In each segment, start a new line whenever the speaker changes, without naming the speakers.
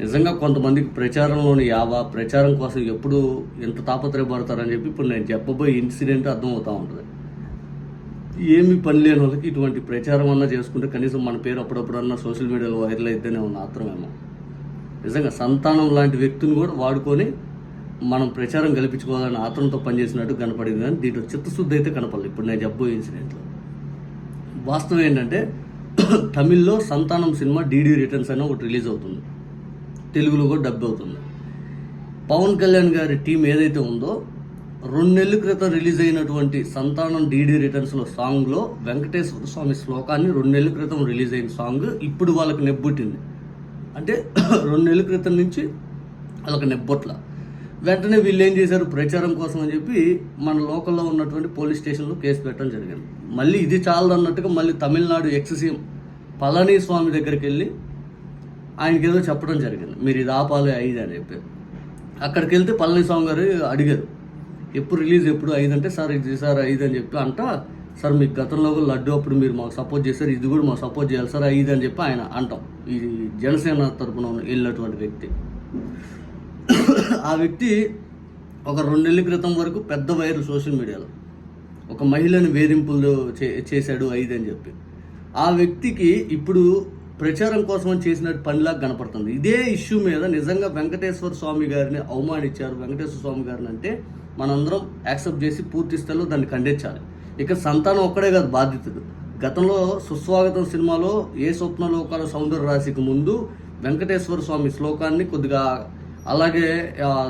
నిజంగా కొంతమందికి ప్రచారంలోని యావ ప్రచారం కోసం ఎప్పుడు ఎంత తాపత్రయపడతారని చెప్పి ఇప్పుడు నేను చెప్పబోయే ఇన్సిడెంట్ అర్థమవుతూ ఉంటుంది. ఏమి పని లేని వాళ్ళకి ఇటువంటి ప్రచారం అన్నా చేసుకుంటే కనీసం మన పేరు అప్పుడప్పుడన్నా సోషల్ మీడియాలో వైరల్ అయితేనే ఉన్న ఆత్రమేమో నిజంగా సంతానం లాంటి వ్యక్తిని కూడా వాడుకొని మనం ప్రచారం కల్పించుకోవాలని ఆత్రంతో పనిచేసినట్టు కనపడింది కానీ దీంట్లో చిత్తశుద్ధి అయితే కనపడలేదు. ఇప్పుడు నేను చెప్పబోయే ఇన్సిడెంట్లో. వాస్తవం ఏంటంటే తమిళ్ళో సంతానం సినిమా డీడీ రిటర్న్స్ అని ఒకటి రిలీజ్ అవుతుంది. తెలుగులో కూడా డబ్ అవుతుంది. పవన్ కళ్యాణ్ గారి టీం ఏదైతే ఉందో రెండు నెలల క్రితం రిలీజ్ అయినటువంటి సంతానం డీడీ రిటర్న్స్లో సాంగ్లో వెంకటేశ్వర స్వామి శ్లోకాన్ని రెండు నెలల క్రితం రిలీజ్ అయిన సాంగ్ ఇప్పుడు వాళ్ళకి నెబ్బుట్టింది. అంటే రెండు నెలల క్రితం నుంచి వాళ్ళకి నెబ్బొట్ల. వెంటనే వీళ్ళు ఏం చేశారు? ప్రచారం కోసం అని చెప్పి మన లోకల్లో ఉన్నటువంటి పోలీస్ స్టేషన్లో కేసు పెట్టడం జరిగింది. మళ్ళీ ఇది చాలదన్నట్టుగా మళ్ళీ తమిళనాడు ఎక్స్ సీఎం పళనిస్వామి దగ్గరికి వెళ్ళి ఆయనకి ఏదో చెప్పడం జరిగింది. మీరు ఇది ఆపాలి ఐదు అని చెప్పి. అక్కడికి వెళ్తే పళనిస్వామి గారు అడిగారు. ఎప్పుడు రిలీజ్ ఎప్పుడు ఐదు అంటే సార్ ఇది సార్ ఐదు అని చెప్పి అంట. సార్ మీకు గతంలో కూడా లడ్డు అప్పుడు మీరు మాకు సపోర్ట్ చేశారు. ఇది కూడా మాకు సపోర్ట్ చేయాలి సార్ ఐదు అని చెప్పి ఆయన అంటాం. ఈ జనసేన తరపున వెళ్ళినటువంటి వ్యక్తి. ఆ వ్యక్తి ఒక రెండు నెలల క్రితం వరకు పెద్ద వైరు సోషల్ మీడియాలో ఒక మహిళని వేధింపులు చే చేశాడు ఐదు అని చెప్పి. ఆ వ్యక్తికి ఇప్పుడు ప్రచారం కోసం చేసిన పనిలా పనిలాగా కనపడుతుంది. ఇదే ఇష్యూ మీద నిజంగా వెంకటేశ్వర స్వామి గారిని అవమానించారు. వెంకటేశ్వర స్వామి గారిని అంటే మనందరం యాక్సెప్ట్ చేసి పూర్తి స్థాయిలో దాన్ని ఖండించాలి. ఇక సంతానం ఒక్కడే కాదు బాధితుడు గతంలో సుస్వాగతం సినిమాలో ఏ స్వప్నలోకాల సౌందర్య రాశికి ముందు వెంకటేశ్వర స్వామి శ్లోకాన్ని కొద్దిగా అలాగే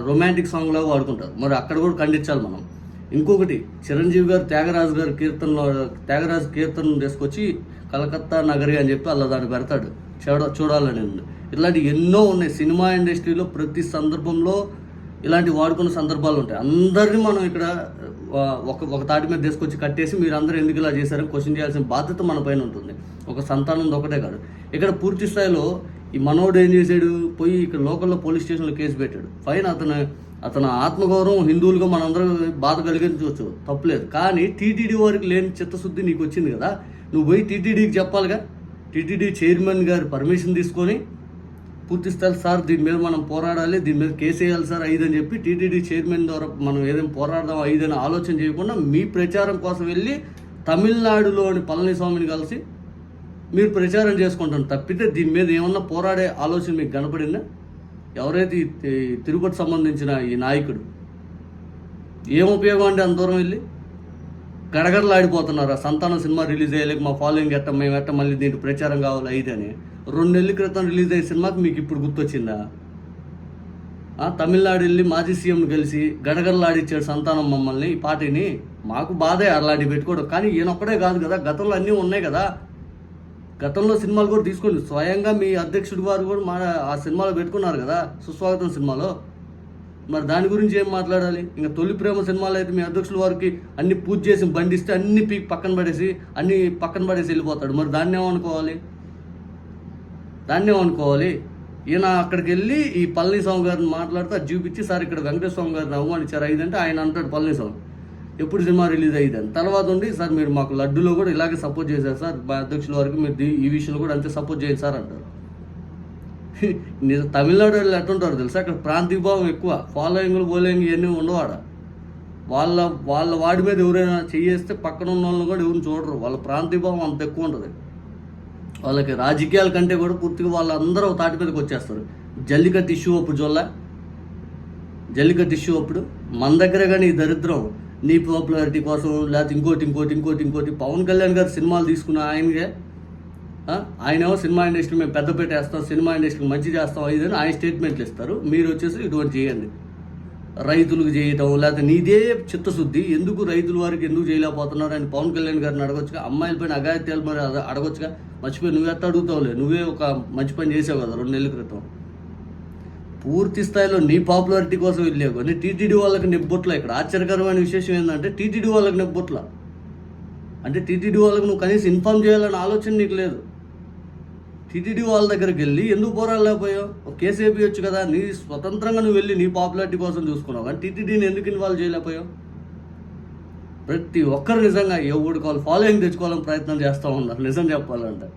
రొమాంటిక్ సాంగ్లో వాడుకుంటారు. మరి అక్కడ కూడా ఖండించాలి మనం. ఇంకొకటి చిరంజీవి గారు త్యాగరాజు గారు కీర్తనలో త్యాగరాజు కీర్తన తీసుకొచ్చి కలకత్తా నగరి అని చెప్పి అలా దాన్ని పెడతాడు. చూడ చూడాలని ఉంది ఇలాంటి ఎన్నో ఉన్నాయి. సినిమా ఇండస్ట్రీలో ప్రతి సందర్భంలో ఇలాంటి వాడుకున్న సందర్భాలు ఉంటాయి. అందరినీ మనం ఇక్కడ ఒక ఒక తాటి మీద తీసుకొచ్చి కట్టేసి మీరు అందరూ ఎందుకు ఇలా చేశారని క్వశ్చన్ చేయాల్సిన బాధ్యత మన పైన ఉంటుంది. ఒక సంతానం ఒకటే కాదు. ఇక్కడ పూర్తి స్థాయిలో ఈ మనోడు ఏం చేశాడు? పోయి ఇక్కడ లోకల్లో పోలీస్ స్టేషన్లో కేసు పెట్టాడు. ఫైన్ అతను అతను ఆత్మగౌరవం హిందువులుగా మనందరూ బాధ కలిగించవచ్చు. తప్పులేదు. కానీ టీటీడీ వారికి లేని చిత్తశుద్ధి నీకు వచ్చింది కదా. నువ్వు పోయి టీటీడీకి చెప్పాలిగా? టీటీడీ చైర్మన్ గారి పర్మిషన్ తీసుకొని పూర్తిస్తారు సార్ దీని మీద మనం పోరాడాలి దీని మీద కేసు వేయాలి సార్ ఐదు అని చెప్పి టీటీడీ చైర్మన్ ద్వారా మనం ఏదైనా పోరాడదాం ఐదు అని ఆలోచన చేయకుండా మీ ప్రచారం కోసం వెళ్ళి తమిళనాడులోని పళనిస్వామిని కలిసి మీరు ప్రచారం చేసుకుంటాను. తప్పితే దీని మీద ఏమన్నా పోరాడే ఆలోచన మీకు కనపడిందా? ఎవరైతే ఈ తిరుపతి సంబంధించిన ఈ నాయకుడు? ఏం ఉపయోగం అంటే అంత దూరం వెళ్ళి? గడగడలాడిపోతున్నారు. ఆ సంతానం సినిమా రిలీజ్ అయ్యలేక మా ఫాలోయింగ్ ఎట్ట మేము ఎట్ట మళ్ళీ దీనికి ప్రచారం కావాలి అయితే అని రెండు నెలల క్రితం రిలీజ్ అయ్యే సినిమాకి మీకు ఇప్పుడు గుర్తొచ్చిందా? తమిళనాడు వెళ్ళి మాజీ సీఎం కలిసి గడగడలాడిచ్చాడు సంతానం మమ్మల్ని ఈ పార్టీని. మాకు బాధే అలాంటివి పెట్టుకోవడం. కానీ ఈయనొక్కడే కాదు కదా గతంలో అన్నీ ఉన్నాయి కదా. గతంలో సినిమాలు కూడా తీసుకోండి స్వయంగా మీ అధ్యక్షుడు వారు కూడా మా ఆ సినిమాలో పెట్టుకున్నారు కదా సుస్వాగతం సినిమాలో. మరి దాని గురించి ఏం మాట్లాడాలి? ఇంకా తొలి ప్రేమ సినిమాలో అయితే మీ అధ్యక్షుల వారికి అన్ని పూజ చేసి బండిస్తే అన్ని పీక్ పక్కన పడేసి అన్ని పక్కన పడేసి వెళ్ళిపోతాడు. మరి దాన్ని ఏమనుకోవాలి? దాన్ని ఏమనుకోవాలి? ఈయన అక్కడికి వెళ్ళి ఈ పళనిస్వామి గారిని మాట్లాడితే అది చూపించి సార్ ఇక్కడ వెంకటేశ్వర స్వామి గారిని అవమానించారు. అయిందంటే ఆయన అంటాడు పళనిస్వామి ఎప్పుడు సినిమా రిలీజ్ అయ్యిందని తర్వాత ఉండి సార్ మీరు మాకు లడ్డూలో కూడా ఇలాగే సపోర్ట్ చేశారు సార్. మా అధ్యక్షుల వరకు మీరు ఈ విషయంలో కూడా అంతే సపోర్ట్ చేయండి సార్ అంటారు. నిజ తమిళనాడు వాళ్ళు ఎట్టుంటారు తెలుసా? అక్కడ ప్రాంతీయ భావం ఎక్కువ. ఫాలోయింగ్లు బోలోయింగ్ ఇవన్నీ ఉండవాడ. వాళ్ళ వాళ్ళ వాడి మీద ఎవరైనా చేయేస్తే పక్కన ఉన్న వాళ్ళని కూడా ఎవరిని చూడరు. వాళ్ళ ప్రాంతీయ భావం అంత ఎక్కువ ఉంటుంది. వాళ్ళకి రాజకీయాల కంటే కూడా పూర్తిగా వాళ్ళందరూ తాటి మీదకి వచ్చేస్తారు. జల్లికట్టు ఇష్యూ అప్పుడు జొల్ల. జల్లికట్టు ఇష్యూ అప్పుడు మన దగ్గర కానీ ఈ దరిద్రం. నీ పాపులారిటీ కోసం లేకపోతే ఇంకోటి ఇంకోటి ఇంకోటి ఇంకోటి. పవన్ కళ్యాణ్ గారు సినిమాలు తీసుకున్న ఆయనకే ఆయనేమో సినిమా ఇండస్ట్రీ మేము పెద్దపేట వేస్తాం సినిమా ఇండస్ట్రీ మంచి చేస్తాం ఇదని అని ఆయన స్టేట్మెంట్లు ఇస్తారు. మీరు వచ్చేసి ఇటువంటి చేయండి. రైతులకు చేయటం లేకపోతే నీదే చిత్తశుద్ధి. ఎందుకు రైతుల వారికి ఎందుకు చేయలేకపోతున్నారు? అని పవన్ కళ్యాణ్ గారిని అడగొచ్చుగా అమ్మాయిల పైన అగాయత్యాలు మరి అడగొచ్చుగా మర్చిపోయి నువ్వు ఎట్ట అడుగుతావులే? నువ్వే ఒక మంచి పని చేసావు కదా రెండు నెలల క్రితం. పూర్తి స్థాయిలో నీ పాపులారిటీ కోసం వెళ్ళావు కానీ టీటీడీ వాళ్ళకి నెబ్బొట్ల ఇక్కడ. ఆశ్చర్యకరమైన విశేషం ఏంటంటే టీటీడీ వాళ్ళకి నిబ్బొట్ల. అంటే టీటీడీ వాళ్ళకి నువ్వు కనీసం ఇన్ఫామ్ చేయాలనే ఆలోచన నీకు లేదు. టీటీడీ వాళ్ళ దగ్గరికి వెళ్ళి ఎందుకు పోరాడలేకపోయావు? ఒక కేసు వేపించచ్చు కదా నీ స్వతంత్రంగా నువ్వు వెళ్ళి నీ పాపులారిటీ కోసం చూసుకున్నావు. కానీ టీటీడీని ఎందుకు ఇన్వాల్వ్ చేయలేకపోయావు? ప్రతి ఒక్కరు నిజంగా ఎవరికి వాళ్ళు ఫాలోయింగ్ తెచ్చుకోవాలని ప్రయత్నం చేస్తూ ఉన్నారు నిజం చెప్పాలంటే.